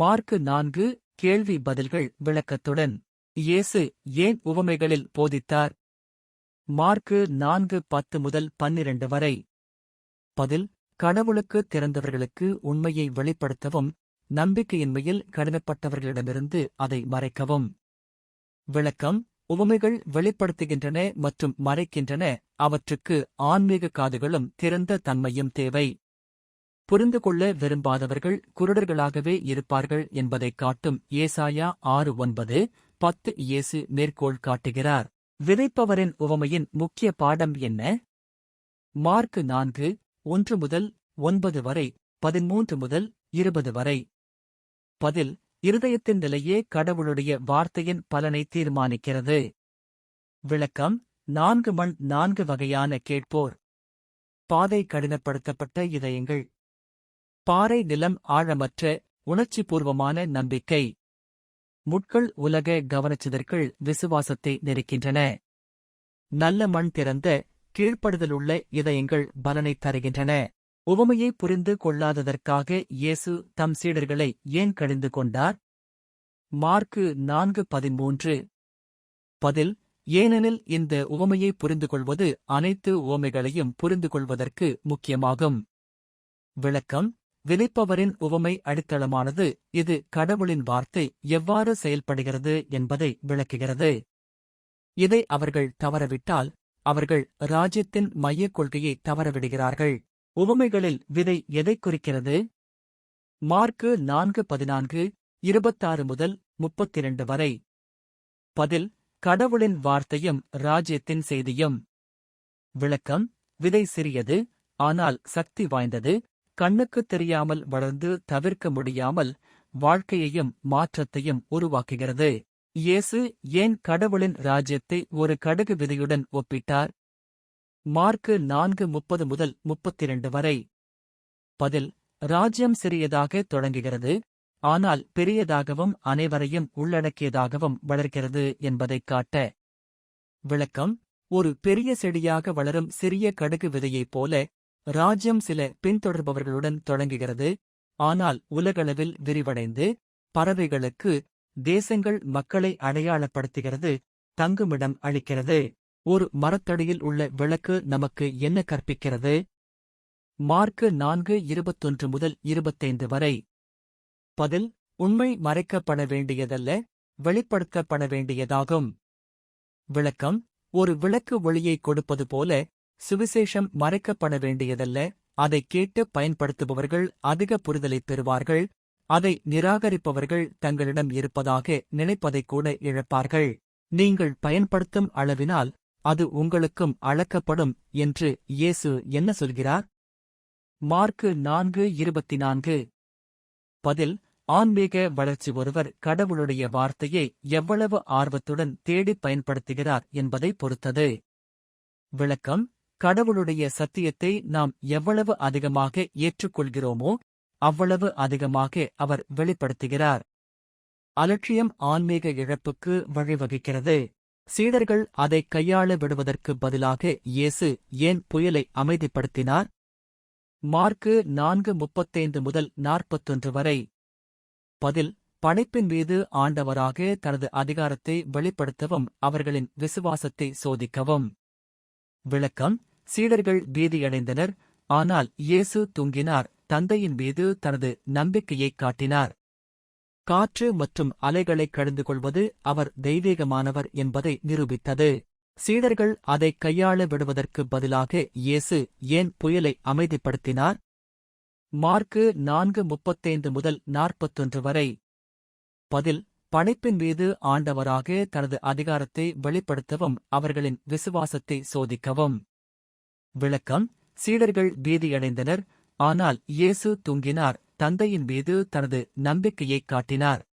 Mark நான்கு கேள்வி பதில்கள் விளக்கத்துடன். இயேசு ஏன் உவமைகளில் போதித்தார்? மார்க்கு நான்கு பத்து முதல் பன்னிரண்டு வரை. பதில் கடவுளுக்கு திறந்தவர்களுக்கு உண்மையை வெளிப்படுத்தவும் நம்பிக்கையின்மையில் கடினப்பட்டவர்களிடமிருந்து அதை மறைக்கவும். விளக்கம் உவமைகள் வெளிப்படுத்துகின்றன மற்றும் மறைக்கின்றன அவற்றுக்கு ஆன்மீக காதுகளும் திறந்த தன்மையும் தேவை. புரிந்து கொள்ள விரும்பாதவர்கள் குருடர்களாகவே இருப்பார்கள் என்பதைக் காட்டும் ஏசாயா ஆறு ஒன்பது பத்து இயேசு மேற்கோள் காட்டுகிறார். விதைப்பவரின் உவமையின் முக்கிய பாடம் என்ன? மார்க்கு நான்கு ஒன்று முதல் ஒன்பது வரை பதிமூன்று முதல் இருபது வரை. பதில் இருதயத்தின் நிலையே கடவுளுடைய வார்த்தையின் பலனை தீர்மானிக்கிறது. விளக்கம் நான்கு மண் நான்கு வகையான கேட்போர். பாதை கடினப்படுத்தப்பட்ட இதயங்கள். பாறை நிலம் ஆழமற்ற உணர்ச்சிபூர்வமான நம்பிக்கை. முட்கள் உலக கவனச்சிதற்கள் விசுவாசத்தை நெருக்கின்றன. நல்ல மண் திறந்த கீழ்ப்படுதலுள்ள இதயங்கள் பலனை தருகின்றன. உவமையை புரிந்து கொள்ளாததற்காக இயேசு தம் சீடர்களை ஏன் கழிந்து கொண்டார்? மார்க்கு நான்கு பதிமூன்று. பதில் ஏனெனில் இந்த உவமையை புரிந்து கொள்வது அனைத்து உவமைகளையும் புரிந்து கொள்வதற்கு முக்கியமாகும். விளக்கம் விதைப்பவரின் உவமை அடித்தளமானது இது கடவுளின் வார்த்தை எவ்வாறு செயல்படுகிறது என்பதை விளக்குகிறது. இதை அவர்கள் தவறவிட்டால் அவர்கள் ராஜ்யத்தின் மையக் கொள்கையை தவறவிடுகிறார்கள். உவமைகளில் விதை எதைக் குறிக்கிறது? மார்க்கு நான்கு பதினான்கு இருபத்தாறு முதல் முப்பத்திரண்டு வரை. பதில் கடவுளின் வார்த்தையும் ராஜ்யத்தின் செய்தியும். விளக்கம் விதை சிறியது ஆனால் சக்தி வாய்ந்தது கண்ணுக்குத் தெரியாமல் வளர்ந்து தவிர்க்க முடியாமல் வாழ்க்கையையும் மாற்றத்தையும் உருவாக்குகிறது. இயேசு ஏன் கடவுளின் ராஜ்யத்தை ஒரு கடுகு விதையுடன் ஒப்பிட்டார்? மார்க்கு நான்கு முப்பது முதல் முப்பத்திரண்டு வரை. பதில் ராஜ்யம் சிறியதாக தொடங்குகிறது ஆனால் பெரியதாகவும் அனைவரையும் உள்ளடக்கியதாகவும் வளர்கிறது என்பதைக் காட்ட. விளக்கம் ஒரு பெரிய செடியாக வளரும் சிறிய கடுகு விதையைப் போல ராஜ்யம் சில பின்தொடர்பவர்களுடன் தொடங்குகிறது. ஆனால் உலகளவில் விரிவடைந்து பறவைகளுக்கு தேசங்கள் மக்களை அடையாளப்படுத்துகிறது தங்குமிடம் அளிக்கிறது. ஒரு மரத்தடியில் உள்ள விளக்கு நமக்கு என்ன கற்பிக்கிறது? மார்க்கு நான்கு இருபத்தொன்று முதல் இருபத்தைந்து வரை. பதில் உண்மை மறைக்கப்பட வேண்டியதல்ல வெளிப்படுத்தப்பட வேண்டியதாகும். விளக்கம் ஒரு விளக்கு ஒளியை கொடுப்பது போல சுவிசேஷம் மறைக்கப்பட வேண்டியதல்ல. அதைக் கேட்டு பயன்படுத்துபவர்கள் அதிக புரிதலைப் பெறுவார்கள். அதை நிராகரிப்பவர்கள் தங்களிடம் இருப்பதாக நினைப்பதை கூட இழப்பார்கள். நீங்கள் பயன்படுத்தும் அளவினால் அது உங்களுக்கும் அளக்கப்படும் என்று இயேசு என்ன சொல்கிறார்? மார்க்கு நான்கு இருபத்தி நான்கு. பதில் ஆன்மீக வளர்ச்சி ஒருவர் கடவுளுடைய வார்த்தையை எவ்வளவு ஆர்வத்துடன் தேடிப் பயன்படுத்துகிறார் என்பதை பொறுத்தது. விளக்கம் கடவுளுடைய சத்தியத்தை நாம் எவ்வளவு அதிகமாக ஏற்றுக்கொள்கிறோமோ அவ்வளவு அதிகமாக அவர் வெளிப்படுத்துகிறார். அலட்சியம் ஆன்மீக இழப்புக்கு வழிவகுக்கிறது. சீடர்கள் அதை கையாள விடுவதற்கு பதிலாக இயேசு ஏன் புயலை அமைதிப்படுத்தினார்? மார்க்கு நான்கு முப்பத்தைந்து முதல் நாற்பத்தொன்று வரை. பதில் படைப்பின் மீது ஆண்டவராக தனது அதிகாரத்தை வெளிப்படுத்தவும் அவர்களின் விசுவாசத்தை சோதிக்கவும். விளக்கம் சீடர்கள் பீதியடைந்தனர். ஆனால் இயேசு தூங்கினார். தந்தையின் மீது தனது நம்பிக்கையைக் காட்டினார். காற்று மற்றும் அலைகளைக் கடந்து கொள்வது அவர் தெய்வீகமானவர் என்பதை நிரூபித்தது. சீடர்கள் அதைக் கையாள விடுவதற்கு பதிலாக இயேசு ஏன் புயலை அமைதிப்படுத்தினார்? மார்க்கு நான்கு முப்பத்தைந்து முதல் நாற்பத்தொன்று வரை. பதில் படைப்பின் மீது ஆண்டவராக தனது அதிகாரத்தை வெளிப்படுத்தவும் அவர்களின் விசுவாசத்தை சோதிக்கவும். விளக்கம் சீடர்கள் பீதியடைந்தனர் ஆனால் இயேசு தூங்கினார் தந்தையின் மீது தனது நம்பிக்கையைக் காட்டினார்.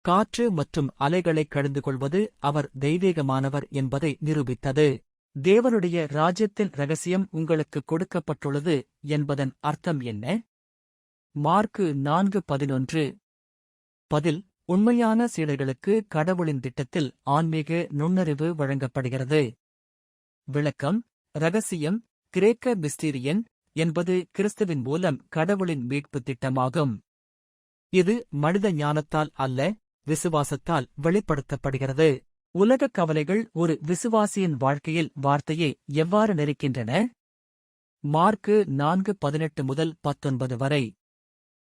காற்று மற்றும் அலைகளைக் கடந்து கொள்வது அவர் தெய்வீகமானவர் என்பதை நிரூபித்தது. தேவனுடைய ராஜ்யத்தின் ரகசியம் உங்களுக்கு கொடுக்கப்பட்டுள்ளது என்பதன் அர்த்தம் என்ன? மார்க்கு நான்கு பதினொன்று. பதில் உண்மையான சீடர்களுக்கு கடவுளின் திட்டத்தில் ஆன்மீக நுண்ணறிவு வழங்கப்படுகிறது. விளக்கம் ரகசியம் கிரேக்க மிஸ்டீரியன் என்பது கிறிஸ்துவின் மூலம் கடவுளின் மீட்பு திட்டமாகும். இது மனித ஞானத்தால் அல்ல விசுவாசத்தால் வெளிப்படுத்தப்படுகிறது. உலகக் கவலைகள் ஒரு விசுவாசியின் வாழ்க்கையில் வார்த்தையை எவ்வாறு நெருக்கின்றன? மார்க்கு நான்கு பதினெட்டு முதல் பத்தொன்பது வரை.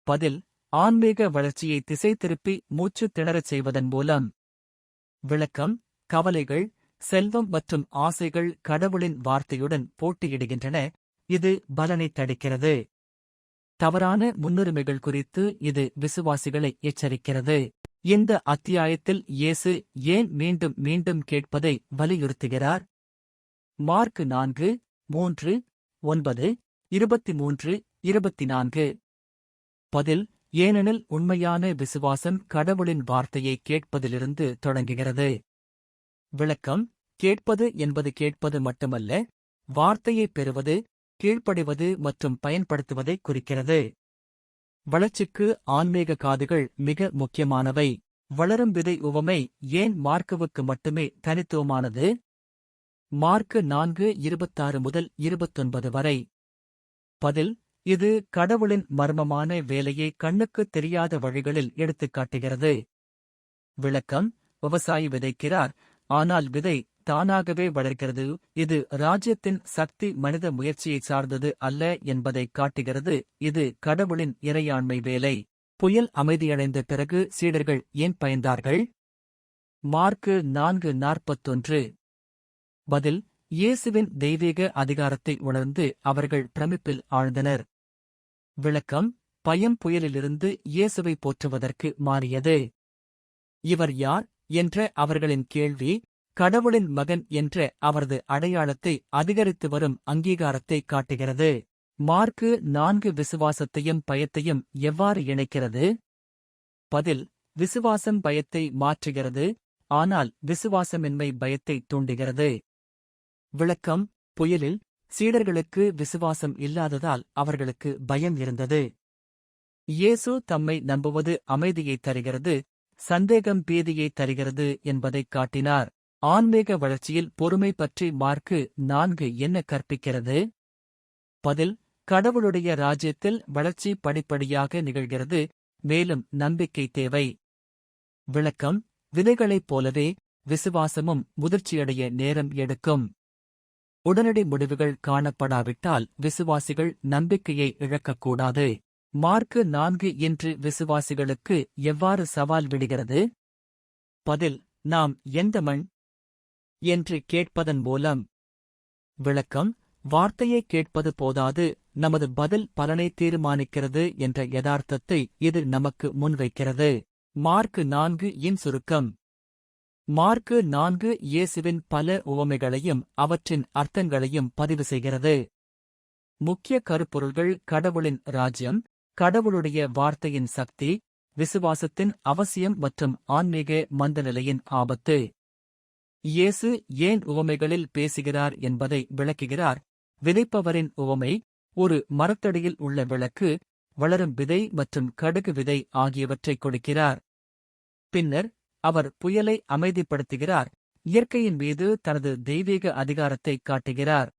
பதில் ஆன்மீக வளர்ச்சியை திசை திருப்பி மூச்சு திணறச் செய்வதன் மூலம். விளக்கம் கவலைகள் செல்வம் மற்றும் ஆசைகள் கடவுளின் வார்த்தையுடன் போட்டியிடுகின்றன. இது பலனை தடுக்கிறது. தவறான முன்னுரிமைகள் குறித்து இது விசுவாசிகளை எச்சரிக்கிறது. இந்த அத்தியாயத்தில் இயேசு ஏன் மீண்டும் மீண்டும் கேட்பதை வலியுறுத்துகிறார்? மார்க் நான்கு மூன்று ஒன்பது இருபத்தி மூன்று இருபத்தி நான்கு பதில் ஏனெனில் உண்மையான விசுவாசம் கடவுளின் வார்த்தையை கேட்பதிலிருந்து தொடங்குகிறது. விளக்கம் கேட்பது என்பது கேட்பது மட்டுமல்ல வார்த்தையை பெறுவது கீழ்ப்படைவது மற்றும் பயன்படுத்துவதை குறிக்கிறது. வளர்ச்சிக்கு ஆன்மீக காதுகள் மிக முக்கியமானவை. வளரும் விதை உவமை ஏன் மார்க்குவுக்கு மட்டுமே தனித்துவமானது? மார்க்கு நான்கு இருபத்தாறு முதல் இருபத்தொன்பது வரை. பதில் இது கடவுளின் மர்மமான வேலையை கண்ணுக்குத் தெரியாத வழிகளில் எடுத்துக்காட்டுகிறது விளக்கம் விவசாயி விதைக்கிறார் ஆனால் விதை தானாகவே வளர்கிறது. இது ராஜ்யத்தின் சக்தி மனித முயற்சியை சார்ந்தது அல்ல என்பதை காட்டுகிறது. இது கடவுளின் இறையாண்மை வேலை. புயல் அமைதியடைந்த பிறகு சீடர்கள் ஏன் பயந்தார்கள்? மார்க்கு நான்கு நாற்பத்தொன்று. பதில் இயேசுவின் தெய்வீக அதிகாரத்தை உணர்ந்து அவர்கள் பிரமிப்பில் ஆழ்ந்தனர். விளக்கம் பயம் புயலிலிருந்து இயேசுவை போற்றுவதற்கு மாறியது. இவர் யார்? என்ற அவர்களின் கேள்வி கடவுளின் மகன் என்ற அவரது அடையாளத்தை அதிகரித்து வரும் அங்கீகாரத்தை காட்டுகிறது. மார்க்கு நான்கு விசுவாசத்தையும் பயத்தையும் எவ்வாறு இணைக்கிறது? பதில் விசுவாசம் பயத்தை மாற்றுகிறது ஆனால் விசுவாசமின்மை பயத்தை தூண்டுகிறது. விளக்கம் புயலில் சீடர்களுக்கு விசுவாசம் இல்லாததால் அவர்களுக்கு பயம் இருந்தது. இயேசு தம்மை நம்புவது அமைதியை தருகிறது சந்தேகம் பீதியை தருகிறது என்பதைக் காட்டினார். ஆன்மீக வளர்ச்சியில் பொறுமை பற்றி மார்க்கு நான்கு என்ன கற்பிக்கிறது? பதில் கடவுளுடைய ராஜ்யத்தில் வளர்ச்சி படிப்படியாக நிகழ்கிறது மேலும் நம்பிக்கை தேவை. விளக்கம் விதைகளைப் போலவே விசுவாசமும் முதிர்ச்சியடைய நேரம் எடுக்கும். உடனடி முடிவுகள் காணப்படாவிட்டால் விசுவாசிகள் நம்பிக்கையை இழக்கக்கூடாது. மார்க்கு நான்கு இன்று விசுவாசிகளுக்கு எவ்வாறு சவால் விடுகிறது? பதில் நாம் எந்த மண்? என்று கேட்பதன் மூலம். விளக்கம் வார்த்தையை கேட்பது போதாது நமது பதில் பலனை தீர்மானிக்கிறது என்ற யதார்த்தத்தை இது நமக்கு முன்வைக்கிறது. மார்க்கு நான்கு இன் சுருக்கம். மார்க்கு நான்கு இயேசுவின் பல உவமைகளையும் அவற்றின் அர்த்தங்களையும் பதிவு செய்கிறது. முக்கிய கருப்பொருள்கள் கடவுளின் ராஜ்யம் கடவுளுடைய வார்த்தையின் சக்தி விசுவாசத்தின் அவசியம் மற்றும் ஆன்மீக மந்தநிலையின் ஆபத்து. இயேசு ஏன் உவமைகளில் பேசுகிறார் என்பதை விளக்குகிறார். விதைப்பவரின் உவமை ஒரு மரத்தடியில் உள்ள விளக்கு வளரும் விதை மற்றும் கடுகு விதை ஆகியவற்றைக் கொடுக்கிறார். பின்னர் அவர் புயலை அமைதிப்படுத்துகிறார். இயற்கையின் மீது தனது தெய்வீக அதிகாரத்தை காட்டுகிறார்.